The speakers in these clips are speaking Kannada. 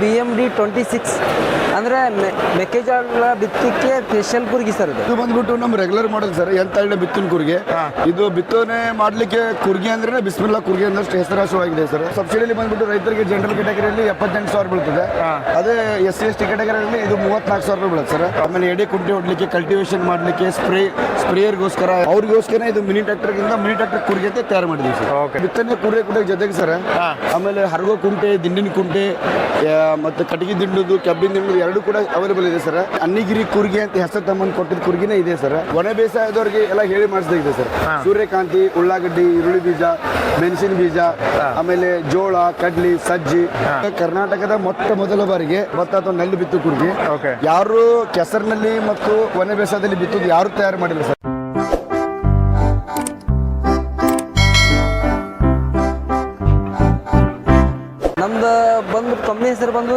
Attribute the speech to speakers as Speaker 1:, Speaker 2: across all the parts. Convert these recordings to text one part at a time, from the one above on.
Speaker 1: B M D twenty six ಅಂದರೆ ಮೆಕ್ಕೆಜೋಳ ಬಿತ್ತಕ್ಕೆ ಸ್ಪೆಷಲ್ ಕುರ್ಗಿ ಸರ್ ಇದು
Speaker 2: ಬಂದ್ಬಿಟ್ಟು ನಮ್ಮ ರೆಗ್ಯುಲರ್ ಮಾಡೆಲ್ ಸರ್ ಎಂತಳ್ಳೆ ಬಿತ್ತಿನ ಕುರ್ಗೆ. ಇದು ಬಿತ್ತನೆ ಮಾಡ್ಲಿಕ್ಕೆ ಕುರ್ಗಿ ಅಂದ್ರೆ ಬಿಸ್ಮಿಲ್ಲಾ ಕುರ್ಗಿ ಅನ್ನಷ್ಟು ಹೆಸರಾಸವಾಗಿದೆ ಸರ್ ಸಬ್ಸಿಡಿಲಿ ಬಂದ್ಬಿಟ್ಟು ರೈತರಿಗೆ ಜನರಲ್ ಕೆಟಗರಿಯಲ್ಲಿ ಎಪ್ಪತ್ತೆಂಟು ಸಾವಿರ ಬೀಳ್ತದೆ. ಅದೇ ಎಸ್ ಸಿ ಎಸ್ ಟಿ ಕೆಟಗರಿಯಲ್ಲಿ ಇದು ಮೂವತ್ನಾಲ್ಕು ಸಾವಿರ ರೂಪಾಯಿ ಬೀಳುತ್ತೆ ಸರ್ ಆಮೇಲೆ ಎಡೆ ಕುಂಟೆ ಹೊಡ್ಲಿಕ್ಕೆ ಕಲ್ಟಿವೇಶನ್ ಮಾಡಲಿಕ್ಕೆ ಸ್ಪ್ರೇ ಸ್ಪ್ರೇಯರ್ಗೋಸ್ಕರ ಅವ್ರಿಗೋಸ್ಕರ ಇದು ಮಿನಿ ಟ್ರ್ಯಾಕ್ಟರ್ಗಿಂತ ಮಿನಿ ಟ್ರ್ಯಾಕ್ಟರ್ ಕುರ್ಗಿ ಅಂತ ತಯಾರು ಮಾಡಿದ್ವಿ ಸರ್. ಬಿತ್ತನೆ ಕುರಿಗೆ ಕುಟೆ ಜೊತೆಗೆ ಸರ್ ಆಮೇಲೆ ಹರಗೋ ಕುಂಟೆ ದಿಂಡಿನ ಕುಂಟೆ ಮತ್ತೆ ಕಟ್ಟಿಗೆ ದಿಂಡುದು ಕಬ್ಬಿನ ದಿಂಡುದು ಎರಡು ಕೂಡ ಅವೈಲೇಬಲ್ ಇದೆ ಸರ್. ಅನ್ನಿಗಿರಿ ಕುರ್ಗಿ ಅಂತ ಹೆಸರು ತಮ್ಮನ್ನು ಕೊಟ್ಟಿದ್ದ ಕುರ್ಗಿನೇ ಇದೆ ಸರ್. ಒಣ ಬೇಸಾಯದವ್ರಿಗೆ ಎಲ್ಲ ಹೇಳಿ ಮಾಡಿಸಿದೆ ಸರ್. ಸೂರ್ಯಕಾಂತಿ ಉಳ್ಳಾಗಡ್ಡಿ ಈರುಳ್ಳಿ ಬೀಜ ಮೆಣಸಿನ ಬೀಜ ಆಮೇಲೆ ಜೋಳ ಕಡ್ಲಿ ಸಜ್ಜಿ. ಕರ್ನಾಟಕದ ಮೊಟ್ಟ ಮೊದಲ ಬಾರಿಗೆ ಭತ್ತ ಅಥವಾ ನೆಲ್ಲು ಬಿತ್ತು ಕುರ್ಗಿ. ಯಾರು ಕೆಸರಿನಲ್ಲಿ ಮತ್ತು ಒಣ ಬೇಸಾಯದಲ್ಲಿ ಬಿತ್ತುದು ಯಾರು ತಯಾರು ಮಾಡಿಲ್ಲ ಸರ್?
Speaker 1: ಬಂದು ಕಂಪ್ನಿ ಹೆಸರು ಬಂದು ಬಿಟ್ಟು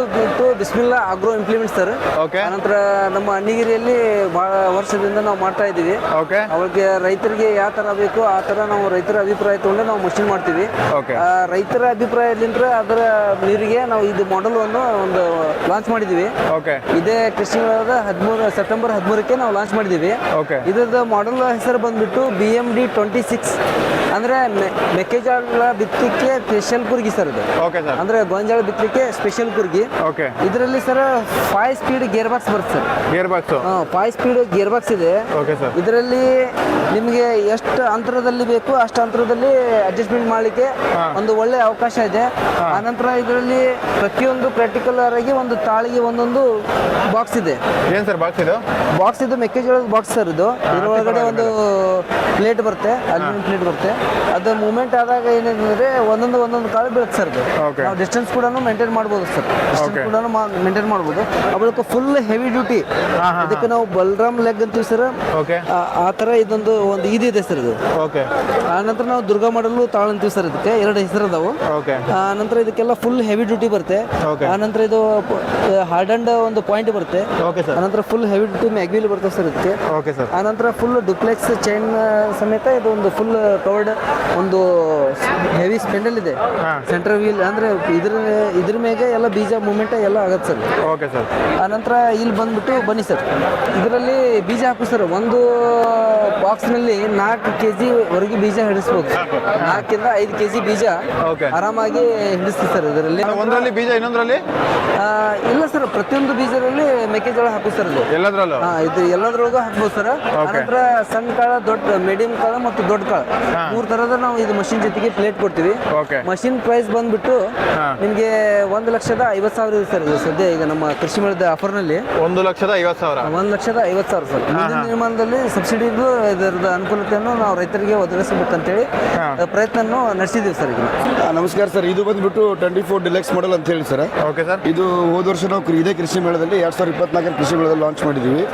Speaker 1: Bismillah agro implement sir.
Speaker 3: Okay
Speaker 1: ಆನಂತರ ನಮ್ಮ ಅಣ್ಣಿಗಿರಿಯಲ್ಲಿ ಬಹಳ ವರ್ಷದಿಂದ ನಾವು ಮಾಡ್ತಾ ಇದ್ದೀವಿ.
Speaker 3: ಓಕೆ
Speaker 1: ಅವ್ರಿಗೆ ರೈತರಿಗೆ ಯಾವ ತರ ಬೇಕು ಆ ತರ ನಾವು ರೈತರ ಅಭಿಪ್ರಾಯ ತಗೊಂಡು ನಾವು ಮಷಿನ್ ಮಾಡ್ತೀವಿ.
Speaker 3: ಓಕೆ
Speaker 1: ಆ, ರೈತರ ಅಭಿಪ್ರಾಯದಿಂದ ಅದರ ನೀರಿಗೆ ನಾವು ಇದು ಮಾಡಲ್ ಅನ್ನು ಒಂದು ಲಾಂಚ್ ಮಾಡಿದ್ದೀವಿ.
Speaker 3: ಓಕೆ
Speaker 1: ಇದೇ ಕೃಷಿ ಮೇಳದ ಹದಿಮೂರು ಸೆಪ್ಟೆಂಬರ್ ಹದಿಮೂರಕ್ಕೆ ನಾವು ಲಾಂಚ್ ಮಾಡಿದ್ದೀವಿ.
Speaker 3: ಓಕೆ
Speaker 1: ಇದ್ರದ್ದು ಮಾಡಲ್ ಹೆಸರು ಬಂದ್ಬಿಟ್ಟು B M D twenty six ಅಂದರೆ ಮೆಕ್ಕೆಜೋಳ ಬಿತ್ತಕ್ಕೆ ಸ್ಪೆಷಲ್ ಕುರ್ಗಿ ಸರ್ ಇದು
Speaker 3: ಓಕೆ ಸರ್
Speaker 1: ಅಂದರೆ ಗೋಂಜಾಳ ಬಿತ್ತಲಿಕ್ಕೆ ಸ್ಪೆಷಲ್ ಕುರ್ಗಿ.
Speaker 3: ಓಕೆ
Speaker 1: ಇದರಲ್ಲಿ sir five speed gear box ಬರುತ್ತೆ sir.
Speaker 3: Gear box
Speaker 1: five speed gear box ಇದೆ.
Speaker 3: ಓಕೆ ಸರ್
Speaker 1: ಇದರಲ್ಲಿ ನಿಮಗೆ ಎಷ್ಟು ಅಂತರದಲ್ಲಿ ಬೇಕು ಅಷ್ಟು ಅಂತರದಲ್ಲಿ ಅಡ್ಜಸ್ಟ್ಮೆಂಟ್ ಮಾಡಲಿಕ್ಕೆ ಒಂದು ಒಳ್ಳೆ ಅವಕಾಶ ಇದೆ. ಆನಂತರ ಇದರಲ್ಲಿ ಪ್ರತಿಯೊಂದು ಪ್ರಾಕ್ಟಿಕಲ್ ಆಗಿ ಒಂದು ತಾಳಿಗೆ ಒಂದೊಂದು ಬಾಕ್ಸ್ ಇದೆ.
Speaker 3: ಏನು ಸರ್ ಬಾಕ್ಸ್ ಇದು?
Speaker 1: ಬಾಕ್ಸ್ ಇದು ಮೆಕ್ಕೆಜೋಳದ ಬಾಕ್ಸ್ ಸರ್ ಇದು. ಇದರೊಳಗಡೆ ಒಂದು ಪ್ಲೇಟ್ ಬರುತ್ತೆ ಅಲ್ಯೂಮಿನಿಯಂ ಪ್ಲೇಟ್ ಬರುತ್ತೆ. ಅದು ಮೂಮೆಂಟ್ ಆದಾಗ ಏನಿದೆ ಒಂದೊಂದು ಒಂದೊಂದು ಕಾಳು ಬೀಳುತ್ತೆ ಸರ್. ನಾವು ಡಿಸ್ಟೆನ್ಸ್ ಕೂಡ ಮೇಂಟೈನ್ ಮಾಡ್ಬೋದು ಸರ್ ಡಿಸ್ಟೆನ್ಸ್. ಕೂಡ ಮೇಂಟೈನ್ ಮಾಡ್ಬೋದು. ಅವಳಕ್ಕೆ ಫುಲ್ ಹೆವಿ ಡ್ಯೂಟಿ ಇದಕ್ಕೆ ನಾವು ಬಲರಾಮ್ ಲೆಗ್ ಅಂತೀವಿ ಸರ್
Speaker 3: ಓಕೆ
Speaker 1: ಆ- ಥರ ಇದೊಂದು ಒಂದು ಇದಿದೆ ಸರ್ ಇದು.
Speaker 3: ಓಕೆ
Speaker 1: ಆ ನಂತರ ನಾವು ದುರ್ಗಾ ಮಾಡಲು ತಾಳು ಅಂತೀವಿ ಸರ್ ಇದಕ್ಕೆ. ಎರಡು ಹೆಸರು ಅದಾವು
Speaker 3: ಓಕೆ
Speaker 1: ಆ ನಂತರ ಇದಕ್ಕೆಲ್ಲ ಫುಲ್ ಹೆವಿ ಡ್ಯೂಟಿ ಬರುತ್ತೆ. ಆನಂತರ ಇದು ಹಾರ್ಡ್ ಅಂಡ್ ಒಂದು ಪಾಯಿಂಟ್ ಬರುತ್ತೆ.
Speaker 3: ಓಕೆ ಸರ್
Speaker 1: ಆನಂತರ full heavy duty mag wheel ಬರುತ್ತೆ ಸರ್ ಇದಕ್ಕೆ.
Speaker 3: ಓಕೆ ಸರ್
Speaker 1: ಆನಂತರ ಫುಲ್ ಡುಪ್ಲೆಕ್ಸ್ ಚೈನ್ ಸಮೇತ ಇದು ಒಂದು ಫುಲ್ ಕವರ್ಡ್ ಒಂದು ಹೆವಿ ಸ್ಪೆಂಡಲ್ ಇದೆ. ಸೆಂಟ್ರಲ್ ವೀಲ್ ಅಂದ್ರೆ ಇದ್ರ ಇದ್ರ ಮೇಲೆ ಎಲ್ಲ ಬೀಜ ಮೂಮೆಂಟ್ ಎಲ್ಲ ಆಗತ್ತೆ. ಸರ್.
Speaker 3: Okay sir.
Speaker 1: ಆನಂತರ ಇಲ್ಲಿ ಬಂದ್ಬಿಟ್ಟು ಬನ್ನಿ ಸರ್. ಇದರಲ್ಲಿ ಬೀಜ ಹಾಕು ಸರ್. ಒಂದು ಬಾಕ್ಸ್ನಲ್ಲಿ ನಾಲ್ಕು ಕೆ ಜಿ ವರೆಗೆ ಬೀಜ ಹಿಡಿಸ್ಬೋದು ನಾಲ್ಕಿಂದ ಐದು ಕೆ ಜಿ ಬೀಜ. ಆರಾಮಾಗಿ ಹಿಡಿಸ್ತೀವಿ ಸರ್ ಇದರಲ್ಲಿ.
Speaker 3: ಒಂದರಲ್ಲಿ ಬೀಜ ಇನ್ನೊಂದರಲ್ಲಿ?
Speaker 1: ಇಲ್ಲ ಸರ್ ಪ್ರತಿಯೊಂದು ಬೀಜದಲ್ಲಿ ಮೆಕ್ಕೆಜೋಳ ಹಾಕು ಸರ್ ಇದು
Speaker 3: ಎಲ್ಲದರಲ್ಲೂ?
Speaker 1: ಹಾ ಇದು ಎಲ್ಲದ್ರೊಳಗೂ ಹಾಕ್ಬೋದು ಸರ್. ಆನಂತರ ಸಣ್ಣ ಕಾಳ ದೊಡ್ಡ ಮೀಡಿಯಂ ಕಾಳ ಮತ್ತು ದೊಡ್ಡ ಕಾಳ. ಮೂರು ಥರದ ನಾವು ಇದು ಮಷಿನ್ ಜೊತೆಗೆ ಪ್ಲೇಟ್ ಕೊಡ್ತೀವಿ. ಮಷಿನ್ ಪ್ರೈಸ್ ಬಂದ್ಬಿಟ್ಟು ನಿಮಗೆ ಒಂದು ಲಕ್ಷದ ಐವತ್ತು ಸಾವಿರ ಇದೆ ಸರ್ ಇದು ಸದ್ಯ ಈಗ ನಮ್ಮ ಕೃಷಿ ಮೇಳದ ಆಫರ್ನಲ್ಲಿ.
Speaker 3: ಒಂದು ಲಕ್ಷದ ಐವತ್ತು ಸಾವಿರ.
Speaker 1: ಒಂದು ಲಕ್ಷದ ಐವತ್ತು ಸಾವಿರ ಸರ್. ಮುಂದಿನ ನಿರ್ಮಾಣದಲ್ಲಿ ಸಬ್ಸಿಡಿ ಇದರದ ಅನುಕೂಲತೆಯನ್ನು ನಾವು ರೈತರಿಗೆ ಒದಗಿಸಬೇಕಂತೇಳಿ
Speaker 3: ಹೇಳಿ
Speaker 1: ಪ್ರಯತ್ನವನ್ನು ನಡೆಸಿದ್ದೀವಿ ಸರ್ ಈಗ.
Speaker 2: ಆ, ನಮಸ್ಕಾರ ಸರ್. ಇದು ಬಂದ್ಬಿಟ್ಟು ಟ್ವೆಂಟಿ ಫೋರ್ ಡಿಲೆಕ್ಸ್ ಮಾಡಲ್ ಅಂತ ಹೇಳಿ ಸರ್.
Speaker 3: Okay sir.
Speaker 2: ಇದು ಹೋದ ವರ್ಷ ನಾವು ಇದೇ ಕೃಷಿ ಮೇಳದಲ್ಲಿ ಎರಡ್ ಸಾವಿರದ ಇಪ್ಪತ್ನಾಲ್ಕರ ಕೃಷಿ ಮೇಳದಲ್ಲಿ ಲಾಂಚ್ ಮಾಡಿದೀವಿ.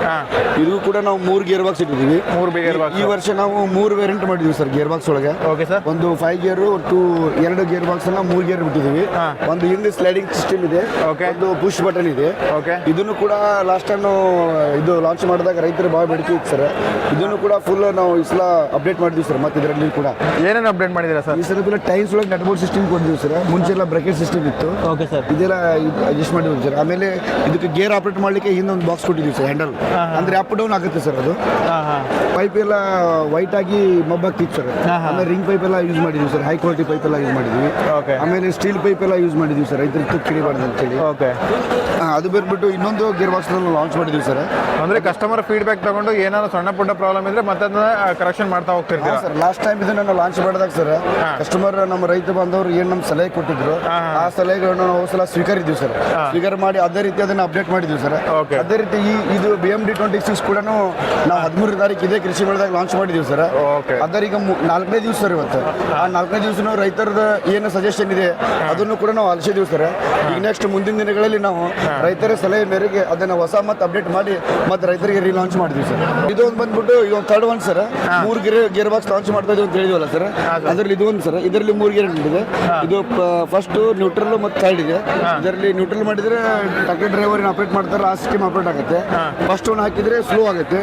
Speaker 2: ಇದು ಕೂಡ ನಾವು ಮೂರು ಗೇರ್ ಬಾಕ್ಸ್ ಇಟ್ಟಿದ್ದೀವಿ
Speaker 3: ಮೂರು ಗೇರ್ ಬಾಕ್ಸ್ ಈ
Speaker 2: ವರ್ಷ ನಾವು ಮೂರು ವೇರಿಯಂಟ್ ಮಾಡಿದ್ವಿ ಸರ್ ಗೇರ್ ಬಾಕ್ಸ್ ಒಳಗೆ.
Speaker 3: Okay sir.
Speaker 2: ಒಂದು ಫೈವ್ ಗೇರ್ ಟು ಎರಡು ಗೇರ್ ಬಾಕ್ಸ್ ಅನ್ನ ಮೂರು ಗೇರ್ ಬಿಟ್ಟಿದ್ದೀವಿ ಒಂದು ಹಿಂದೆ ಸ್ಲೈಡಿಂಗ್ ಸಿಸ್ಟಮ್ ಇದೆ. ಒಂದು ಪುಷ್ ಬಟನ್ ಇದೆ.
Speaker 3: ಓಕೆ
Speaker 2: ಇದನ್ನು ಕೂಡ ಲಾಸ್ಟ್ ಟೈಮ್ ನಾವು ಇದು ಲಾಂಚ್ ಮಾಡಿದಾಗ ರೈತರು ಭಾಳ ಬೇಡಿಕೆ ಇತ್ತು ಸರ್ ಇದನ್ನು ಕೂಡ ಫುಲ್ ನಾವು ಈ ಸಲ ಅಪ್ಡೇಟ್ ಮಾಡಿದ್ವಿ ಸರ್ ಮತ್ತೆ ಇದರಲ್ಲಿ ಕೂಡ.
Speaker 3: ಏನೇನು ಅಪ್ಡೇಟ್ ಮಾಡಿದ್ದೀರಾ ಸರ್
Speaker 2: ಈ ಸಲ ಕೂಡ ಟೈಮ್ಸ್ ಒಳಗೆ ನೆಟ್ವರ್ಕ್ ಸಿಸ್ಟಮ್ ಕೊಟ್ಟಿದ್ವಿ ಸರ್ ಮುಂಚೆ ಎಲ್ಲ ಬ್ರೇಕೆಟ್ ಸಿಸ್ಟಮ್ ಇತ್ತು.
Speaker 1: ಓಕೆ ಸರ್
Speaker 2: ಇದೆಲ್ಲ ಅಡ್ಜಸ್ಟ್ ಮಾಡಿದ್ವಿ ಸರ್ ಆಮೇಲೆ ಇದಕ್ಕೆ ಗೇರ್ ಆಪರೇಟ್ ಮಾಡಲಿಕ್ಕೆ ಇನ್ನೊಂದು ಒಂದು ಬಾಕ್ಸ್ ಕೊಟ್ಟಿದ್ವಿ ಸರ್ ಹ್ಯಾಂಡಲ್ ಅಂದ್ರೆ ಅಪ್ ಡೌನ್ ಆಗುತ್ತೆ ಸರ್ ಅದು.
Speaker 3: ಹಾಂ ಹಾಂ.
Speaker 2: ಪೈಪ್ ಎಲ್ಲ ವೈಟ್ ಆಗಿ ಮಬ್ಬಾಗ್ತಿತ್ತು ಸರ್ ಆಮೇಲೆ ರಿಂಗ್ ಪೈಪ್ ಎಲ್ಲ ಯೂಸ್ ಮಾಡಿದ್ವಿ ಸರ್ ಹೈ ಕ್ವಾಲಿಟಿ ಪೈಪ್ ಎಲ್ಲ ಯೂಸ್ ಮಾಡಿದ್ವಿ.
Speaker 3: ಓಕೆ
Speaker 2: ಆಮೇಲೆ ಸ್ಟೀಲ್ ಪೈಪ್ ಎಲ್ಲ ಯೂಸ್ ಮಾಡಿದ್ವಿ ಸರ್ ರೈತರಿಗೆ ತುಕ್ಕಿಡಿಬಾರ್ದು ಅಂತೇಳಿ
Speaker 3: ಓಕೆ
Speaker 2: ಅದು ಬಿಟ್ಬಿಟ್ಟು ಇನ್ನೊಂದು ಗೇರ್ ಬಾಕ್ಸ್ ಲಾಂಚ್ ಮಾಡಿದ್ವಿ ಸರ್
Speaker 3: ಅಂದ್ರೆ ಕಸ್ಟಮರ್ ಫೀಡ್ಬ್ಯಾಕ್ ತಗೊಂಡು ಏನಾದ್ರು ಸಣ್ಣ ಪುಟ್ಟ ಪ್ರಾಬ್ಲಮ್ ಇದ್ರೆ ಮತ್ತೆ ಕರೆಕ್ಷನ್ ಮಾಡ್ತಾ ಹೋಗ್ತಿರ್ತೀವಿ
Speaker 2: ಸರ್ ಲಾಸ್ಟ್ ಟೈಮ್ ಇದನ್ನ ನಾವು ಲಾಂಚ್ ಮಾಡಿದಾಗ ಸರ್ ಕಸ್ಟಮರ್ ನಮ್ಮ ರೈತ ಬಾಂಧವರು ಏನು ನಮ್ಮ ಸಲಹೆ ಕೊಟ್ಟಿದ್ರು ಆ ಸಲಹೆಗಳನ್ನು ನಾವು ಸಲ ಸ್ವೀಕರಿದ್ವಿ ಸರ್ ಸ್ವೀಕಾರ ಮಾಡಿ ಅದೇ ರೀತಿ ಅದನ್ನ ಅಪ್ಡೇಟ್ ಮಾಡಿದ್ವಿ ಸರ್. ಅದೇ ರೀತಿ ಈ ಇದು B M D twenty six ಕೂಡ ನಾವು ಹದಿಮೂರು ತಾರೀಕು ಇದೇ ಕೃಷಿ ಮೇಳದಾಗ ಲಾಂಚ್ ಮಾಡಿದೀವಿ ಸರ್
Speaker 3: ಓಕೆ
Speaker 2: ಅದರ ಈಗ ನಾಲ್ಕನೇ ದಿವಸ ಸರ್ ಇವತ್ತು. ಆ ನಾಲ್ಕನೇ ದಿವಸ ನಾವು ರೈತರದ ಏನು ಸಜೆಷನ್ ಇದೆ ಅದನ್ನು ಕೂಡ ನಾವು ಆಲಿಸಿದೀವಿ ಸರ್ ಈಗ ನೆಕ್ಸ್ಟ್ ಮುಂದಿನ ದಿನಗಳಲ್ಲಿ ನಾವು ರೈತರ ಸಲಹೆ ಮೇರೆಗೆ ಅದನ್ನ ಹೊಸ ಮತ್ತೆ ಅಪ್ಡೇಟ್ ಮಾಡಿ ಮತ್ತೆ ರೈತರಿಗೆ ರೀಲಾಂಚ್ ಮಾಡಿದ್ವಿ ಸರ್ ಇದು ಒಂದು ಬಂದ್ಬಿಟ್ಟು ಈಗ ಒಂದು ಥರ್ಡ್ ಒನ್ ಸರ್ ಮೂರು ಗಿರ್ ಗೇರ್ ಬಾಕ್ಸ್ ಲಾಂಚ್ ಮಾಡ್ತಾ ಇದೀವಿ ಅಂತ ಹೇಳಿದ್ವಲ್ಲ ಸರ್ ಅದರಲ್ಲಿ ಇದು ಒಂದು ಸರ್ ಇದರಲ್ಲಿ ಮೂರು ಗೇರ್ ಇದೆ ಇದು ಫಸ್ಟ್ ನ್ಯೂಟ್ರಲ್ ಮತ್ತು ಥರ್ಡ್ ಇದೆ ಇದರಲ್ಲಿ ನ್ಯೂಟ್ರಲ್ ಮಾಡಿದ್ರೆ ಟ್ರಕ್ ಡ್ರೈವರ್ ಆಪರೇಟ್ ಮಾಡ್ತಾರೆ ಆ ಸ್ಕೀಮ್ ಆಪರೇಟ್ ಆಗುತ್ತೆ. ಫಸ್ಟ್ ಒನ್ ಹಾಕಿದ್ರೆ ಸ್ಲೋ ಆಗುತ್ತೆ.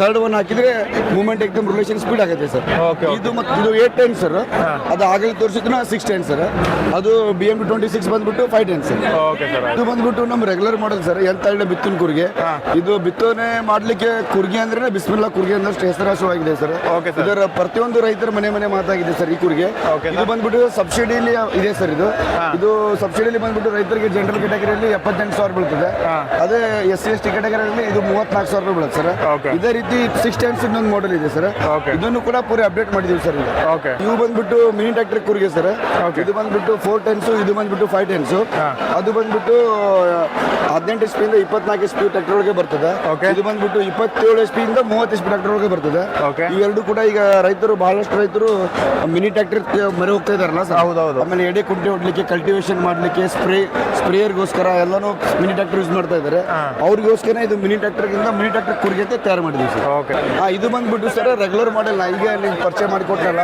Speaker 2: ಥರ್ಡ್ ಒನ್ ಹಾಕಿದ್ರೆ ಮೂವ್ಮೆಂಟ್ ಎಕ್ದಮ್ ರಿಲೇಷನ್ ಸ್ಪೀಡ್ ಆಗುತ್ತೆ ಸರ್. ಇದು ಮತ್ತೆ ಇದು ಏಟ್ ಟೆನ್ ಸರ್ ಅದು ಆಗಲಿ ತೋರಿಸಿದ್ನ ಸಿಕ್ಸ್ ಟೆನ್ ಸರ್ ಅದು ಬಿ ಎಂ ಟ್ವೆಂಟಿ ಸಿಕ್ಸ್ ಬಂದ್ಬಿಟ್ಟು ಫೈವ್ ಟೆನ್ ಸರ್ ಇದು ಬಂದ್ಬಿಟ್ಟು ನಮ್ಮ ರೆಗ್ಯುಲರ್ ಮಾಡಲ್ ಸರ್ ಎಂತ ಬಿತ್ತನ ಕುರ್ಗೆ. ಇದು ಬಿತ್ತನೆ ಮಾಡ್ಲಿಕ್ಕೆ ಕುರ್ಗೆ ಅಂದ್ರೆ ಬಿಸ್ಮಿಲ್ಲಾ ಕುರ್ಗೆ ಅನ್ನಷ್ಟು ಹೆಸರಾಸವಾಗಿದೆ ಸರ್. ಇದರ ಪ್ರತಿಯೊಂದು ರೈತರ ಮನೆ ಮನೆ ಮಾತಾಗಿದೆ ಸರ್ ಈ ಕುರ್ಗೆ. ಇದು ಬಂದ್ಬಿಟ್ಟು ಸಬ್ಸಿಡಿಲಿ ಇದೆ ಸರ್ ಇದು. ಇದು ಸಬ್ಸಿಡಿಲಿ ಬಂದ್ಬಿಟ್ಟು ರೈತರಿಗೆ ಜನರಲ್ ಕ್ಯಾಟಗರಿಯಲ್ಲಿ ಎಪ್ಪತ್ತೆಂಟು ಸಾವಿರ ಬೀಳ್ತದೆ. ಅದೇ ಎಸ್ ಸಿ ಎಸ್ ಟಿ ಕ್ಯಾಟಗರಿಯಲ್ಲಿ ಇದು ಮೂವತ್ನಾಲ್ಕು ಸಾವಿರ ರೂಪಾಯಿ ಬೀಳುತ್ತೆ ಸರ್. ಇದೇ ರೀತಿ ಸಿಕ್ಸ್ ಟೆನ್ಸ್ ಇನ್ನೊಂದು ಮಾಡೆಲ್ ಇದೆ ಸರ್. ಇದನ್ನು ಕೂಡ ಪೂರಿ ಅಪ್ಡೇಟ್ ಮಾಡಿದೀವಿ ಸರ್
Speaker 3: ಓಕೆ
Speaker 2: ಇವು ಬಂದ್ಬಿಟ್ಟು ಮಿನಿ ಟ್ರ್ಯಾಕ್ಟರ್ ಕುರಿಗೆ ಸರ್. ಇದು ಬಂದ್ಬಿಟ್ಟು ಫೋರ್ ಟೆನ್ಸು ಇದು ಬಂದ್ಬಿಟ್ಟು ಫೈವ್ ಟೆನ್ಸು ಅದು ಬಂದ್ಬಿಟ್ಟು ಹದಿನೆಂಟು ಎಸ್ ಪಿಯಿಂದ ಇಪ್ಪತ್ನಾಲ್ಕು ಎಸ್ ಪಿ ಟ್ರ್ಯಾಕ್ಟರ್ ಒಳಗೆ ಬರ್ತದೆ. ಇದು ಬಂದ್ಬಿಟ್ಟು ಇಪ್ಪತ್ತೇಳು ಎಸ್ ಪಿಯಿಂದ ಮೂವತ್ತು ಎಚ್ ಪಿ ಟ್ರ್ಯಾಕ್ಟರ್ ಒಳಗೆ ಬರ್ತದೆ. ಇವೆರಡು ಕೂಡ ಈಗ ರೈತರು ಬಹಳಷ್ಟು ರೈತರು ಮಿನಿ ಟ್ರ್ಯಾಕ್ಟರ್ ಮರೆ ಹೋಗ್ತಾ ಇದಾರಲ್ಲ ಸರ್
Speaker 3: ಹೌದೌದು.
Speaker 2: ಆಮೇಲೆ ಎಡೆ ಕುಂಟೆ ಹೊಡ್ಲಿಕ್ಕೆ ಕಲ್ಟಿವೇಶನ್ ಮಾಡ್ಲಿಕ್ಕೆ ಸ್ಪ್ರೇ ಸ್ಪ್ರೇಯರ್ಗೋಸ್ಕರ ಎಲ್ಲಾನು ಮಿನಿ ಟ್ರ್ಯಾಕ್ಟರ್ ಯೂಸ್ ಮಾಡ್ತಾ ಇದ್ದಾರೆ. ಅವ್ರಿಗೋಸ್ಕರ ಇದು ಮಿನಿ ಟ್ರ್ಯಾಕ್ಟರ್ಗಿಂತ ಮಿನಿ ಟ್ರ್ಯಾಕ್ಟರ್ ಕುರಿಗೆ ತಯಾರು ಮಾಡಿದ್ವಿ ಸರ್ ಇದು ಬಂದ್ಬಿಟ್ಟು ಸರ್ ರೆಗ್ಯುಲರ್ ಮಾಡೆಲ್ ಈಗ ನೀವು ಪರಿಚಯ ಮಾಡಿಕೊಟ್ರಲ್ಲ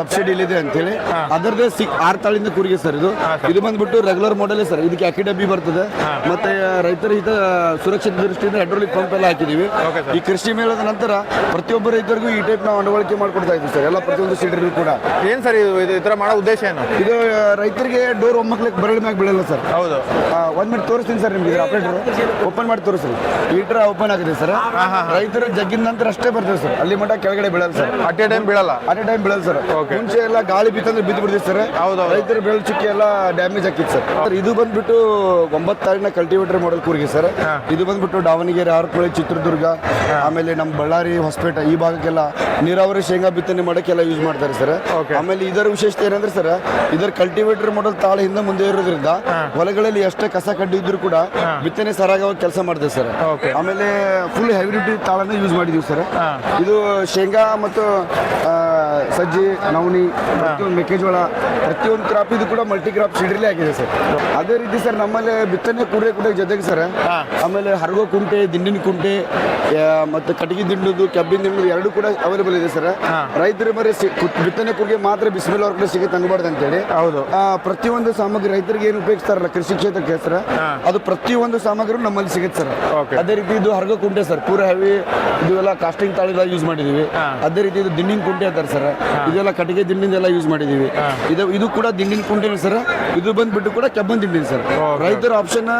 Speaker 2: ಸಬ್ಸಿಡಿ ಇದೆ ಅಂತೇಳಿ. ಅದರದೇ ಸಿ ಆರ್ ತಾಳಿಂದ ಕೂರಿಗೆ ಸರ್ ಇದು. ಇದು ಬಂದ್ಬಿಟ್ಟು ರೆಗ್ಯುಲರ್ ಮಾಡೆಲ್ ಸರ್ ಇದಕ್ಕೆ ಅಕ್ಕಿ ಡಬ್ಬಿ ಬರ್ತದೆ. ಮತ್ತೆ ರೈತರ ಹಿತ ಸುರಕ್ಷಿತ ದೃಷ್ಟಿಯಿಂದ ಹೈಡ್ರೋಲಿಕ್ ಪಂಪ್ ಎಲ್ಲ ಹಾಕಿದೀವಿ. ಈ ಕೃಷಿ ಮೇಳದ ನಂತರ ಪ್ರತಿಯೊಬ್ಬ ರೈತರಿಗೂ ಈ ಟೈಪ್ ನಾವು ಅಳವಡಿಕೆ ಮಾಡ್ಕೊಡ್ತಾ ಇದ್ದೀವಿ ಸರ್ ಎಲ್ಲ ಪ್ರತಿಯೊಂದು ಸೀಡರ್ಗೂ ಕೂಡ.
Speaker 3: ಏನ್ ಸರ್ ಇದು ಇದು ಈ ಥರ ಮಾಡೋ ಉದ್ದೇಶ ಏನು?
Speaker 2: ಇದು ರೈತರಿಗೆ ಡೋರ್ ಒಮ್ಮಕ್ಲಿಕ್ಕೆ ಬರಳ ಮ್ಯಾಗ ಬೀಳಲ್ಲ ಸರ್.
Speaker 3: ಹೌದು.
Speaker 2: ಒಂದ್ ಮಿನಿಟ್ ತೋರಿಸ್ತೀನಿ ಸರ್ ನಿಮ್ಗೆ ಆಪರೇಟರ್ ಓಪನ್ ಮಾಡಿ ತೋರಿಸ್ರಿ ಈಟರ್ ಓಪನ್ ಆಗಿದೆ ಸರ್. ರೈತರು ಜಗ್ಗಿನ ನಂತರ ಅಷ್ಟೇ ಬರ್ತದೆ ಸರ್. ಅಲ್ಲಿ ಮಟ್ಟ ಕೆಳಗಡೆ ಬೀಳಲ್ಲ ಸರ್.
Speaker 3: ಅಟ್ ಎ ಟೈಮ್ ಬೀಳಲ್ಲ.
Speaker 2: ಅಟ್ ಎ ಟೈಮ್ ಬೀಳಲ್ಲ ಸರ್.
Speaker 3: Okay.
Speaker 2: ಮುಂಚೆ ಎಲ್ಲ ಗಾಳಿ ಬಿತ್ತಂದ್ರೆ ಬಿದ್ದು ಬಿಡ್ತೀವಿ ಸರ್.
Speaker 3: ಹೌದೌದು.
Speaker 2: ರೈತರ ಬೆಳೆ ಚುಕ್ಕಿ ಎಲ್ಲ ಡ್ಯಾಮೇಜ್ ಹಾಕಿತ್ತು ಸರ್. ಸರ್ ಇದು ಬಂದ್ಬಿಟ್ಟು ಒಂಬತ್ತಾರಿನ ಕಲ್ಟಿವೇಟರ್ ಮಾಡಲ್ ಕೂರ್ಗಿ ಸರ್. ಇದು ಬಂದ್ಬಿಟ್ಟು ದಾವಣಗೆರೆ ಆರ್ಪುಳೆ ಚಿತ್ರದುರ್ಗ ಆಮೇಲೆ ನಮ್ಮ ಬಳ್ಳಾರಿ ಹೊಸಪೇಟೆ ಈ ಭಾಗಕ್ಕೆಲ್ಲ ನೀರಾವರಿ ಶೇಂಗಾ ಬಿತ್ತನೆ ಮಾಡೋಕ್ಕೆಲ್ಲ ಯೂಸ್ ಮಾಡ್ತಾರೆ ಸರ್.
Speaker 3: Okay.
Speaker 2: ಆಮೇಲೆ ಇದರ ವಿಶೇಷತೆ ಏನಂದ್ರೆ ಸರ್ ಇದರ ಕಲ್ಟಿವೇಟರ್ ಮಾಡಲ್ ತಾಳ ಹಿಂದೆ ಮುಂದೆ ಇರೋದ್ರಿಂದ ಹೊಲಗಳಲ್ಲಿ ಎಷ್ಟೇ ಕಸ ಕಡ್ಡಿ ಇದ್ರೂ ಕೂಡ ಬಿತ್ತನೆ ಸರಾಗವಾಗಿ ಕೆಲಸ ಮಾಡಿದೆ ಸರ್.
Speaker 3: Okay.
Speaker 2: ಆಮೇಲೆ ಫುಲ್ ಹೈಬ್ರಿಡ್ ತಾಳನ್ನ ಯೂಸ್ ಮಾಡಿದೀವಿ ಸರ್. ಇದು ಶೇಂಗಾ ಮತ್ತು ಸಜ್ಜಿ ನವಣಿ ಪ್ರತಿಯೊಂದು ಮೆಕ್ಕೆಜೋಳ ಪ್ರತಿಯೊಂದು ಕ್ರಾಪ್ ಇದು ಕೂಡ ಮಲ್ಟಿ ಕ್ರಾಪ್ ಸೀಡ್ರಲ್ಲೇ ಆಗಿದೆ ಸರ್. ಅದೇ ರೀತಿ ಸರ್ ನಮ್ಮಲ್ಲಿ ಬಿತ್ತನೆ ಕೂಡ ಕೂಡ ಜೊತೆಗೆ ಸರ್ ಆಮೇಲೆ ಹರಗೋ ಕುಂಟೆ ದಿಂಡಿನ ಕುಂಟೆ ಮತ್ತು ಕಟಗಿ ದಿಂಡುದು ಕೆಬ್ಬಿನ ದಿಂಡುದು ಎರಡು ಕೂಡ ಅವೈಲೇಬಲ್ ಇದೆ ಸರ್. ರೈತರು ಬರೀ ಬಿತ್ತನೆ ಕುರಿಗೆ ಮಾತ್ರ ಬಿಸಿಲು ಅವ್ರ ಕಡೆ ಸಿಗುತ್ತೆ ಅನ್ಬಾರ್ದು ಅಂತೇಳಿ.
Speaker 3: ಹೌದು.
Speaker 2: ಆ, ಪ್ರತಿಯೊಂದು ಸಾಮಗ್ರಿ ರೈತರಿಗೆ ಏನು ಉಪಯೋಗಿಸ್ತಾರಲ್ಲ ಕೃಷಿ ಕ್ಷೇತ್ರಕ್ಕೆ ಸರ್ ಅದು ಪ್ರತಿಯೊಂದು ಸಾಮಗ್ರಿ ನಮ್ಮಲ್ಲಿ ಸಿಗುತ್ತೆ ಸರ್. ಅದೇ ರೀತಿ ಇದು ಹರಗೋ ಕುಂಟೆ ಸರ್ ಪೂರ ಹೆವಿ ಇದು ಎಲ್ಲ ಕಾಸ್ಟಿಂಗ್ ತಾಳಿಲ್ಲ ಯೂಸ್ ಮಾಡಿದೀವಿ. ಅದೇ ರೀತಿ ಇದು ದಿಂಡಿನ ಕುಂಟೆ ಅಂತಾರೆ ಸರ್. ಇದೆಲ್ಲ ಕಟ್ಟಿಗೆ ದಿಂಡಿಂದೆಲ್ಲ ಯೂಸ್ ಮಾಡಿದೀವಿ. ಇದು ಇದು ಕೂಡ ದಿಂಡಿನ ಕುಂಟೆ ಸರ್. ಇದು ಬಂದ್ಬಿಟ್ಟು ಕೂಡ ಕಬ್ಬನ್ ದಿಂಡಿನ ಸರ್. ರೈತರ ಆಪ್ಷನ್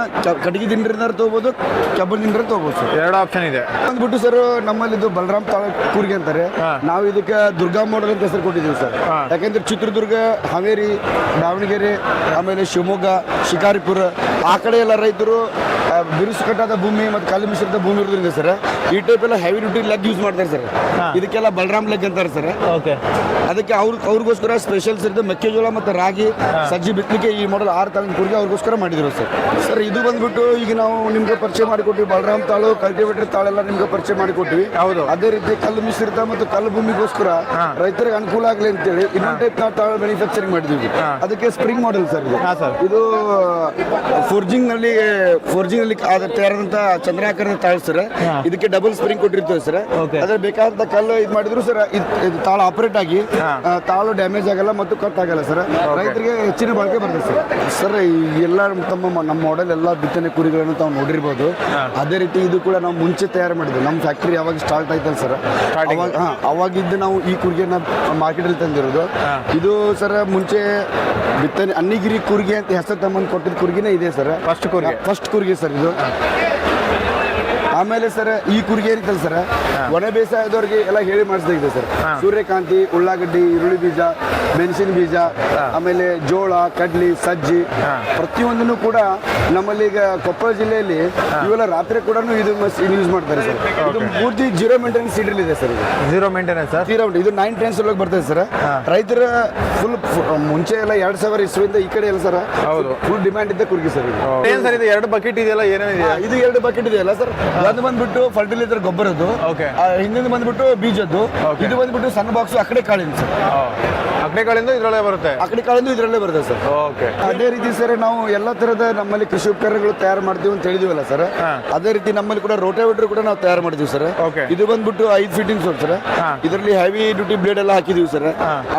Speaker 2: ಕಟ್ಟಿಗೆ ದಿಂಡ್ರಿಂದ ತಗೋಬಹುದು ಕಬ್ಬನ್ ದಿಂಡ್ರ ತಗೋಬಹುದು ಸರ್.
Speaker 3: ಎರಡು ಆಪ್ಷನ್ ಇದೆ.
Speaker 2: ಬಂದ್ಬಿಟ್ಟು ಸರ್ ನಮ್ಮಲ್ಲಿ ಇದು ಬಲರಾಮ್ ತಾಳ ಕೂರ್ಗೆ ಅಂತಾರೆ ನಾವು ಇದಕ್ಕೆ ದುರ್ಗಾ ಮೋಡಲ್ ಅಂತ ಹೆಸರು ಕೊಟ್ಟಿದ್ದೀವಿ ಸರ್. ಯಾಕಂದ್ರೆ ಚಿತ್ರದುರ್ಗ ಹಾವೇರಿ ದಾವಣಗೆರೆ ಆಮೇಲೆ ಶಿವಮೊಗ್ಗ ಶಿಕಾರಿಪುರ ಆ ಕಡೆ ಎಲ್ಲ ರೈತರು ಬಿರುಸು ಕಟ್ಟಾದ ಭೂಮಿ ಮತ್ತು ಕಲ್ಲು ಮಿಶ್ರಿತ ಭೂಮಿ ಇರೋದ್ರಿಂದ ಸರ್ ಈ ಟೈಪ್ ಎಲ್ಲ ಹೆವಿ ಡ್ಯೂಟಿ ಲೆಗ್ ಯೂಸ್ ಮಾಡ್ತಾರೆ ಸರ್. ಇದಕ್ಕೆಲ್ಲ ಬಲರಾಮ್ ಲೆಗ್ ಅಂತಾರೆ ಸರ್.
Speaker 3: ಓಕೆ.
Speaker 2: ಅದಕ್ಕೆ ಅವ್ರ ಅವ್ರಿಗೋಸ್ಕರ ಸ್ಪೆಷಲ್ ಸರ್ ಮೆಕ್ಕೆಜೋಳ ಮತ್ತು ರಾಗಿ ಸಜ್ಜಿ ಬಿತ್ತಲಿಕ್ಕೆ ಈ ಮಾಡಲ್ ಆರು ತಾಳ ಕುರಿಗೆ ಅವ್ರಿಗೋಸ್ಕರ ಮಾಡಿದ್ರು ಸರ್. ಸರ್ ಇದು ಬಂದ್ಬಿಟ್ಟು ಈಗ ನಾವು ನಿಮ್ಗೆ ಪರಿಚಯ ಮಾಡಿಕೊಟ್ಟಿವಿ. ಬಲರಾಮ್ ತಾಳು ಕಲ್ಟಿವೇಟರ್ ತಾಳೆಲ್ಲ ನಿಮ್ಗೆ ಪರಿಚಯ ಮಾಡಿಕೊಟ್ಟಿವಿ.
Speaker 3: ಹೌದು.
Speaker 2: ಅದೇ ರೀತಿ ಕಲ್ಲು ಮಿಶ್ರಿತ ಮತ್ತು ಕಲ್ಲು ಭೂಮಿಗೋಸ್ಕರ ರೈತರಿಗೆ ಅನುಕೂಲ ಆಗಲಿ ಅಂತೇಳಿ ಇನ್ನೊಂದು ಟೈಪ್ ನಾವು ತಾಳು ಮ್ಯಾನುಫ್ಯಾಕ್ಚರಿಂಗ್ ಮಾಡಿದ್ವಿ. ಅದಕ್ಕೆ ಸ್ಪ್ರಿಂಗ್ ಮಾಡೆಲ್ ಸರ್. ಇದು. ಫೋರ್ಜಿಂಗ್ನಲ್ಲಿ ಫೋರ್ಜಿಂಗ್ ನಲ್ಲಿ ಆದ ಚಂದ್ರಾಕರ ಚಂದ್ರಾಕಾರದ ತಾಳು ಸರ್. ಇದಕ್ಕೆ ಡಬಲ್ ಸ್ಪ್ರಿಂಗ್ ಕೊಟ್ಟಿರ್ತೇವೆ ಸರ್. ಅದ್ರ ಬೇಕಾದಂತ ಕಲ್ಲು ಇದು ಮಾಡಿದ್ರು ಸರ್ ಇದು ತಾಳು ಆಪರೇಟ್ ಆಗಿ ತಾಳು ಡ್ಯಾಮೇಜ್ ಆಗಲ್ಲ ಮತ್ತು ಕಟ್ ಆಗಲ್ಲ ಸರ್. ರೈತರಿಗೆ ಹೆಚ್ಚಿನ ಬಳಕೆ ಬರ್ತದೆ ಸರ್. ಸರ್ ಎಲ್ಲ ತಮ್ಮ ನಮ್ಮ ಮಾಡೆಲ್ ಎಲ್ಲ ಬಿತ್ತನೆ ಕುರಿಗಳನ್ನು ತಾವು ನೋಡಿರ್ಬೋದು. ಅದೇ ರೀತಿ ಇದು ಕೂಡ ನಾವು ಮುಂಚೆ ತಯಾರು ಮಾಡಿದ್ವಿ ನಮ್ಮ ಫ್ಯಾಕ್ಟ್ರಿ ಯಾವಾಗ ಸ್ಟಾರ್ಟ್ ಆಯ್ತಲ್ಲ ಸರ್. ಅವಾಗ ಹಾ ಅವಾಗಿದ್ದು ನಾವು ಈ ಕುರಿಗೆನ ಮಾರ್ಕೆಟಲ್ಲಿ ತಂದಿರೋದು. ಇದು ಸರ್ ಮುಂಚೆ ಬಿತ್ತನೆ ಅನ್ನಿಗಿರಿ ಕುರಿಗೆ ಅಂತ ಹೆಸರು ತಮ್ಮನ್ನು ಕೊಟ್ಟಿದ್ದ ಕುರಿಗಿನೇ ಇದೆ ಸರ್.
Speaker 3: ಫಸ್ಟ್ ಕುರಿಗೆ.
Speaker 2: ಫಸ್ಟ್ ಕುರಿಗೆ ಸರ್ ಇದು ಆಮೇಲೆ ಸರ್ ಈ ಕುರಿಗೆ ಏನಿತ್ತಲ್ಲ ಸರ್ ಒಣ ಬೇಸಾಯದವ್ರಿಗೆ ಎಲ್ಲ ಹೇಳಿ ಮಾಡಿಸ್ದಾಗಿದೆ ಸರ್. ಸೂರ್ಯಕಾಂತಿ ಉಳ್ಳಾಗಡ್ಡಿ ಈರುಳ್ಳಿ ಬೀಜ ಮೆಣಸಿನ ಬೀಜ ಆಮೇಲೆ ಜೋಳ ಕಡ್ಲಿ ಸಜ್ಜಿ ಪ್ರತಿಯೊಂದನ್ನು ಕೂಡ ನಮ್ಮಲ್ಲಿ ಈಗ ಕೊಪ್ಪಳ ಜಿಲ್ಲೆಯಲ್ಲಿ ಇವೆಲ್ಲ ರಾತ್ರಿ ಕೂಡ ಇದು ಯೂಸ್ ಮಾಡ್ತಾರೆ ಸರ್. ಇದು ಪೂರ್ತಿ ಜೀರೋ ಮೇಂಟೆನೆನ್ಸ್ ಇದೆ ಸರ್ ಇದು.
Speaker 3: Zero maintenance sir?
Speaker 2: ತೀರಾ ಇದು ನೈನ್ ಟೆನ್ಸ್ ಒಳಗೆ ಬರ್ತದೆ ಸರ್. ರೈತರ ಫುಲ್ ಮುಂಚೆ ಎಲ್ಲ ಎರಡ್ ಸಾವಿರ ಇಸ್ವಿಯಿಂದ ಈ ಕಡೆ ಎಲ್ಲ ಸರ್.
Speaker 3: ಹೌದು.
Speaker 2: ಫುಲ್ ಡಿಮ್ಯಾಂಡ್ ಇದ್ದ ಕುರ್ಗಿ ಸರ್ ಇದು.
Speaker 3: ಸರ್ ಇದು ಎರಡು ಬಕೆಟ್ ಇದೆಯಲ್ಲ ಏನೇನಿದೆ
Speaker 2: ಇದು ಎರಡು ಬಕೆಟ್ ಇದೆಯಲ್ಲ ಸರ್. ಅದು ಬಂದ್ಬಿಟ್ಟು ಫರ್ಟಿಲೈಸರ್ ಗೊಬ್ಬರದ್ದು. ಹಿಂದಿನ ಬಂದ್ಬಿಟ್ಟು ಬೀಜದ್ದು. ಇದು ಬಂದ್ಬಿಟ್ಟು ಸಣ್ಣ ಬಾಕ್ಸ್ ಆ ಕಡೆ ಕಾಳಿನ ಸರ್.
Speaker 3: ಅಕ್ಡೆ ಇದರಲ್ಲೇ ಬರುತ್ತೆ?
Speaker 2: ಅಗ್ನಿಕಾಳಿಂದ ಕಾಳಿಂದ ಇದರಲ್ಲೇ ಬರುತ್ತೆ ಸರ್.
Speaker 3: ಓಕೆ.
Speaker 2: ಅದೇ ರೀತಿ ಸರ್ ನಾವು ಎಲ್ಲ ತರದ ನಮ್ಮಲ್ಲಿ ಕೃಷಿ ಉಪಕರಣಗಳು ತಯಾರು ಮಾಡ್ತೀವಿ ಅಂತ ಹೇಳಿದಿವಲ್ಲ ಸರ್. ಅದೇ ರೀತಿ ನಮ್ಮಲ್ಲಿ ಕೂಡ ರೋಟಾವೇಟರ್ ಕೂಡ ನಾವು ತಯಾರು ಮಾಡ್ತೀವಿ ಸರ್.
Speaker 3: ಓಕೆ.
Speaker 2: ಇದು ಬಂದ್ಬಿಟ್ಟು ಐದು ಫೀಟಿಂಗ್ ಸರ್. ಇದರಲ್ಲಿ ಹೆವಿ ಡ್ಯೂಟಿ ಬ್ಲೇಡ್ ಎಲ್ಲ ಹಾಕಿದೀವಿ ಸರ್.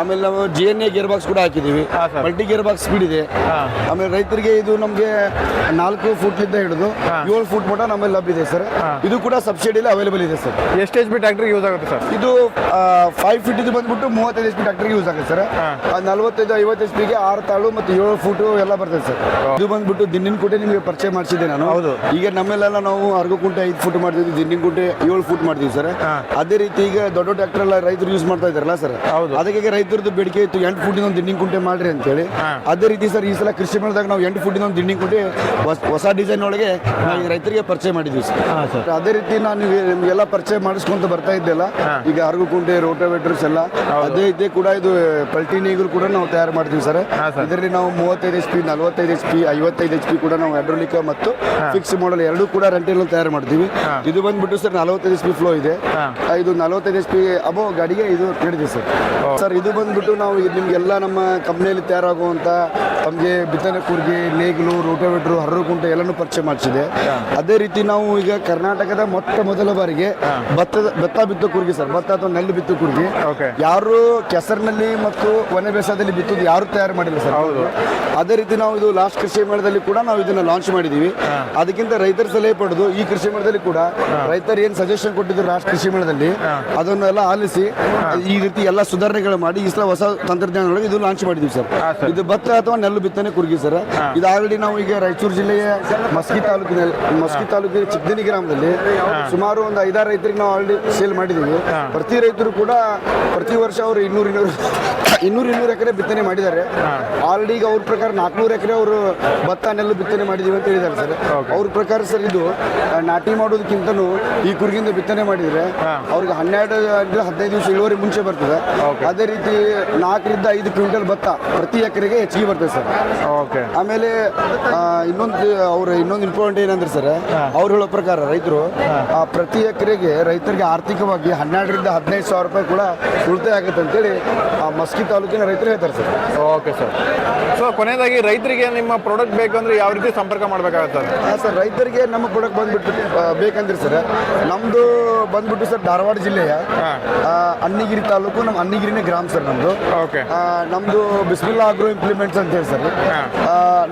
Speaker 2: ಆಮೇಲೆ ನಾವು G N A gear box ಕೂಡ ಹಾಕಿದೀವಿ. ಮಲ್ಟಿ ಗೇರ್ ಬಾಕ್ಸ್ ಸ್ಪೀಡ್ ಇದೆ. ಆಮೇಲೆ ರೈತರಿಗೆ ಇದು ನಮಗೆ ನಾಲ್ಕು ಫೂಟ್ಲಿಂದ ಹಿಡಿದು ಏಳು ಫೂಟ್ ಮಟ್ಟ ನಮ್ಮಲ್ಲಿ ಲಭ್ಯ ಇದೆ ಸರ್. ಇದು ಕೂಡ ಸಬ್ಸಿಡಿಯಲ್ಲಿ ಅವೈಲೇಬಲ್ ಇದೆ ಸರ್.
Speaker 3: ಎಷ್ಟು ಎಚ್ ಪಿ ಟ್ಯಾಕ್ಟ್ರಿಗೆ ಯೂಸ್ ಆಗುತ್ತೆ ಸರ್?
Speaker 2: ಇದು ಫೈವ್ ಫೀಟ್ ಇದು ಬಂದ್ಬಿಟ್ಟು ಮೂವತ್ತೈದು ಎಚ್ ಪಿ ಟ್ರಾಕ್ಟರ್ ಯೂಸ್ ಆಗುತ್ತೆ ಸರ್. ಆ ನಲವತ್ತೈದು ಐವತ್ತು ಎಸ್ ಪಿಗೆ ಆರು ತಾಳು ಮತ್ತು ಏಳು ಫೂಟು ಎಲ್ಲ ಬರ್ತದೆ ಸರ್. ಇದು ಬಂದ್ಬಿಟ್ಟು ದಿನ್ನಿನ ಕುಂಟೆ ನಿಮಗೆ ಪರಿಚಯ ಮಾಡಿಸಿದ್ದೆ ನಾನು.
Speaker 3: ಹೌದು.
Speaker 2: ಈಗ ನಮ್ಮೆಲ್ಲ ನಾವು ಅರ್ಗು ಕುಂಟೆ ಐದು ಫುಟ್ ಮಾಡ್ತಿದ್ವಿ. ದಿನ್ನಿನ ಕುಂಟೆ ಏಳು ಫುಟ್ ಮಾಡ್ತೀವಿ ಸರ್. ಅದೇ ರೀತಿ ಈಗ ದೊಡ್ಡ ಟ್ರಾಕ್ಟರ್ ಎಲ್ಲ ರೈತರು ಯೂಸ್ ಮಾಡ್ತಾ ಇದಾರಲ್ಲ ಸರ್.
Speaker 3: ಹೌದು.
Speaker 2: ಅದಕ್ಕೆ ರೈತರದ್ದು ಬೇಡಿಕೆ ಇತ್ತು ಎಂಟು ಫುಟಿನ ಒಂದು ದಿನ್ನಿನ ಕುಂಟೆ ಮಾಡ್ರಿ ಅಂತೇಳಿ ಅದೇ ರೀತಿ ಸರ್ ಈ ಸಲ ಕೃಷಿ ಮೇಳದಾಗ ನಾವು ಎಂಟು ಫುಟಿನ ಒಂದು ದಿನ್ನಿನ ಕುಂಟೆ ಹೊಸ- ಡಿಸೈನ್ ಒಳಗೆ ರೈತರಿಗೆ ಪರಿಚಯ ಮಾಡಿದ್ವಿ ಸರ್. ಅದೇ ರೀತಿ ನಾನು ನಿಮಗೆ ನಿಮ್ಗೆಲ್ಲ ಪರಿಚಯ ಮಾಡಿಸ್ಕೊಂತ ಬರ್ತಾ ಇದ್ದೆಲ್ಲ ಈಗ ಅರ್ಗು ಕುಂಟೆ ರೋಟೋವೇಟರ್ಸ್ ಎಲ್ಲ. ಅದೇ ಇದೇ ಕೂಡ ಇದು ಪಲ್ಟಿನಿಗಳು ಕೂಡ ನಾವು ತಯಾರು ಮಾಡ್ತೀವಿ ಸರ್. ಇದರಲ್ಲಿ ನಾವು ಮೂವತ್ತೈದು ಎಚ್ ಪಿ ನಲವತ್ತೈದು ಎಚ್ ಪಿ ಐವತ್ತೈದು ಎಚ್ ಪಿ ಕೂಡ ನಾವು ಹೈಡ್ರೋಲಿಕ್ ಮತ್ತು ಫಿಕ್ಸ್ ಮಾಡಲ್ ಎರಡೂ ಕೂಡ ರೆಂಟಲ್ ತಯಾರು ಮಾಡ್ತೀವಿ. ಇದು ಬಂದ್ಬಿಟ್ಟು ಸರ್ ನಲವತ್ತೈದು ಎಚ್ ಪಿ ಫ್ಲೋ ಇದೆ. ಇದು ನಲವತ್ತೈದು ಎಚ್ ಪಿ ಅಬೋ ಗಾಡಿಗೆ ಇದು ನಡೆದಿದೆ ಸರ್. ಸರ್ ಇದು ಬಂದ್ಬಿಟ್ಟು ನಾವು ನಿಮಗೆಲ್ಲ ನಮ್ಮ ಕಂಪ್ನಿಯಲ್ಲಿ ತಯಾರಾಗುವಂತ ನಮಗೆ ಬಿತ್ತನೆ ಕೂರ್ಗಿ ನೇಗಿಲು ರೋಟೋವೇಟ್ರು ಹರ್ರು ಕುಂಟೆ ಎಲ್ಲಾನು ಪರಿಚಯ ಮಾಡಿಸಿದೆ. ಅದೇ ರೀತಿ ನಾವು ಈಗ ಕರ್ನಾಟಕದ ಮೊಟ್ಟ ಮೊದಲ ಬಾರಿಗೆ ಭತ್ತದ ಭತ್ತ ಬಿತ್ತು ಕೂರ್ಗಿ ಸರ್. ಭತ್ತ ಅಥವಾ ನೆಲ್ಲು ಬಿತ್ತು ಕೂರ್ಗಿ. ಯಾರು ಕೆಸರಿನಲ್ಲಿ ಮತ್ತು ಒನೆ ಬೇಸಾಯದಲ್ಲಿ ಬಿತ್ತುದು ಯಾರು ತಯಾರು ಮಾಡಿಲ್ಲ ಸರ್?
Speaker 3: ಹೌದು.
Speaker 2: ಅದೇ ರೀತಿ ನಾವು ಇದು ಲಾಸ್ಟ್ ಕೃಷಿ ಮೇಳದಲ್ಲಿ ಕೂಡ ನಾವು ಇದನ್ನ ಲಾಂಚ್ ಮಾಡಿದೀವಿ. ಅದಕ್ಕಿಂತ ರೈತರ ಸಲಹೆ ಪಡೆದು ಈ ಕೃಷಿ ಮೇಳದಲ್ಲಿ ಕೂಡ ರೈತರು ಏನು ಸಜೆಷನ್ ಕೊಟ್ಟಿದ್ರು ಲಾಸ್ಟ್ ಕೃಷಿ ಮೇಳದಲ್ಲಿ ಅದನ್ನೆಲ್ಲ ಆಲಿಸಿ ಈ ರೀತಿ ಎಲ್ಲ ಸುಧಾರಣೆಗಳು ಮಾಡಿ ಈ ಸಲ ಹೊಸ ತಂತ್ರಜ್ಞಾನದೊಳಗೆ ಇದು ಲಾಂಚ್ ಮಾಡಿದೀವಿ ಸರ್. ಇದು ಭತ್ತ ಅಥವಾ ನೆಲ್ಲು ಬಿತ್ತನೆ ಕುರುಗಿ ಸರ್. ಇದು ಆಲ್ರೆಡಿ ನಾವು ಈಗ ರಾಯಚೂರು ಜಿಲ್ಲೆಯ ಮಸ್ಕಿ ತಾಲೂಕಿನಲ್ಲಿ ಮಸ್ಕಿ ತಾಲೂಕಿನ ಚಿಕ್ಕದಿನಿ ಗ್ರಾಮದಲ್ಲಿ ಸುಮಾರು ಒಂದು ಐದಾರು ರೈತರಿಗೆ ನಾವು ಆಲ್ರೆಡಿ ಸೇಲ್ ಮಾಡಿದ್ದೀವಿ ಪ್ರತಿ ರೈತರು ಕೂಡ ಪ್ರತಿ ವರ್ಷ ಅವರು ಇನ್ನೂರು ಇನ್ನೂರು ಇನ್ನೂರು ಇನ್ನೂರು ಎಕರೆ ಬಿತ್ತನೆ ಮಾಡಿದ್ದಾರೆ. ಆಲ್ರೆಡಿ ಈಗ ಅವ್ರ ಪ್ರಕಾರ ನಾಲ್ಕುನೂರು ಎಕರೆ ಅವರು ಭತ್ತ ನೆಲ್ಲು ಬಿತ್ತನೆ ಮಾಡಿದೀವಿ ಅಂತ ಹೇಳಿದ್ದಾರೆ ಸರ್. ಅವ್ರ ಪ್ರಕಾರ ಸರ್ ಇದು ನಾಟಿ ಮಾಡೋದಕ್ಕಿಂತನೂ ಈ ಕುರಿಗಿಂದ ಬಿತ್ತನೆ ಮಾಡಿದರೆ ಅವ್ರಿಗೆ ಹನ್ನೆರಡು ಅಂದ್ರೆ ಹದಿನೈದು ದಿವಸ ಇಳುವರಿ ಮುಂಚೆ ಬರ್ತದೆ. ಅದೇ ರೀತಿ ನಾಲ್ಕರಿಂದ ಐದು ಕ್ವಿಂಟಲ್ ಭತ್ತ ಪ್ರತಿ ಎಕರೆಗೆ ಹೆಚ್ಚಿಗೆ ಬರ್ತದೆ ಸರ್.
Speaker 3: ಓಕೆ
Speaker 2: ಆಮೇಲೆ ಇನ್ನೊಂದು ಅವ್ರ ಇನ್ನೊಂದು ಇಂಪಾರ್ಟೆಂಟ್ ಏನಂದ್ರೆ ಸರ್ ಅವ್ರು ಹೇಳೋ ಪ್ರಕಾರ ರೈತರು ಪ್ರತಿ ಎಕರೆಗೆ ರೈತರಿಗೆ ಆರ್ಥಿಕವಾಗಿ ಹನ್ನೆರಡರಿಂದ ಹದಿನೈದು ಸಾವಿರ ರೂಪಾಯಿ ಕೂಡ ಉಳಿತಾಯ ಆಗುತ್ತೆ ಅಂತೇಳಿ ಆ ಮಸ್ಕಿ ತಾಲೂಕಿನ ರೈತರು ಹೇಳ್ತಾರೆ ಸರ್.
Speaker 3: ಓಕೆ ಸರ್ ಸೊ ಕೊನೆಯದಾಗಿ ರೈತರಿಗೆ ನಿಮ್ಮ ಪ್ರಾಡಕ್ಟ್ ಬೇಕಂದ್ರೆ ಯಾವ ರೀತಿ ಸಂಪರ್ಕ ಮಾಡಬೇಕಾಗುತ್ತೆ ಸರ್?
Speaker 2: ಹಾಂ ಸರ್ ರೈತರಿಗೆ ನಮ್ಮ ಪ್ರಾಡಕ್ಟ್ ಬಂದ್ಬಿಟ್ಟು ಬೇಕಂದ್ರೆ ಸರ್ ನಮ್ಮದು ಬಂದ್ಬಿಟ್ಟು ಸರ್ ಧಾರವಾಡ ಜಿಲ್ಲೆಯ ಅನ್ನಿಗಿರಿ ತಾಲೂಕು ನಮ್ಮ ಅನ್ನಿಗಿರಿನೇ ಗ್ರಾಮ ಸರ್ ನಮ್ಮದು
Speaker 3: ಓಕೆ
Speaker 2: ನಮ್ಮದು ಬಿಸ್ಮಿಲ್ಲಾ ಆಗ್ರೋ ಇಂಪ್ಲಿಮೆಂಟ್ಸ್ ಅಂತ ಹೇಳಿ ಸರ್.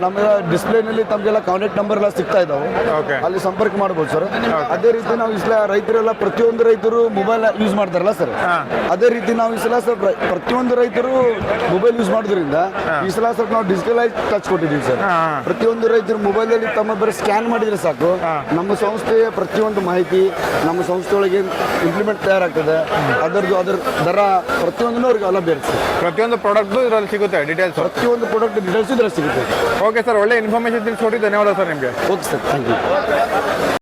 Speaker 2: ನಮ್ಮ ಡಿಸ್ಪ್ಲೇನಲ್ಲಿ ತಮಗೆಲ್ಲ ಕಾಂಟ್ಯಾಕ್ಟ್ ನಂಬರ್ ಎಲ್ಲ ಸಿಗ್ತಾ ಇದ್ದಾವೆ
Speaker 3: ಓಕೆ
Speaker 2: ಅಲ್ಲಿ ಸಂಪರ್ಕ ಮಾಡ್ಬೋದು ಸರ್. ಅದೇ ರೀತಿ ನಾವು ಇಸ್ಲ ಸಲ ರೈತರೆಲ್ಲ ಪ್ರತಿಯೊಂದು ರೈತರು ಮೊಬೈಲ್ ಯೂಸ್ ಮಾಡ್ತಾರಲ್ಲ ಸರ್. ಅದೇ ರೀತಿ ನಾವು ಈ ಸಲ ಸರ್ ಪ್ರತಿಯೊಂದು ಪ್ರತಿಯೊಂದು ರೈತರು ಮೊಬೈಲ್ ಯೂಸ್ ಮಾಡೋದ್ರಿಂದ ಈ ಸಲ ಸ್ವಲ್ಪ ನಾವು ಡಿಜಿಟಲೈಸ್ ಟಚ್ ಕೊಟ್ಟಿದ್ದೀವಿ ಸರ್. ಪ್ರತಿಯೊಂದು ರೈತರು ಮೊಬೈಲಲ್ಲಿ ತಮ್ಮ ಬರೀ ಸ್ಕ್ಯಾನ್ ಮಾಡಿದ್ರೆ ಸಾಕು. ನಮ್ಮ ಸಂಸ್ಥೆಯ ಪ್ರತಿಯೊಂದು ಮಾಹಿತಿ ನಮ್ಮ ಸಂಸ್ಥೆಯೊಳಗೆ ಇಂಪ್ಲಿಮೆಂಟ್ ತಯಾರಾಗ್ತದೆ. ಅದರದ್ದು ಅದರ ದರ ಪ್ರತಿಯೊಂದನ್ನು ಅವ್ರಿಗೆ ಲಭ್ಯ ಇರುತ್ತೆ.
Speaker 3: ಪ್ರತಿಯೊಂದು ಪ್ರಾಡಕ್ಟ್ ಇದರಲ್ಲಿ ಸಿಗುತ್ತೆ ಡೀಟೇಲ್ಸ್
Speaker 2: ಪ್ರತಿಯೊಂದು ಪ್ರಾಡಕ್ಟ್ ಡೀಟೇಲ್ಸ್ ಇದ್ರೆ ಸಿಗುತ್ತೆ.
Speaker 3: ಓಕೆ ಸರ್ ಒಳ್ಳೆ ಇನ್ಫಾರ್ಮೇಶನ್ ತಿಳಿಸ್ಕೊಟ್ಟು ಧನ್ಯವಾದ ಸರ್ ನಿಮಗೆ.
Speaker 2: Okay sir thank you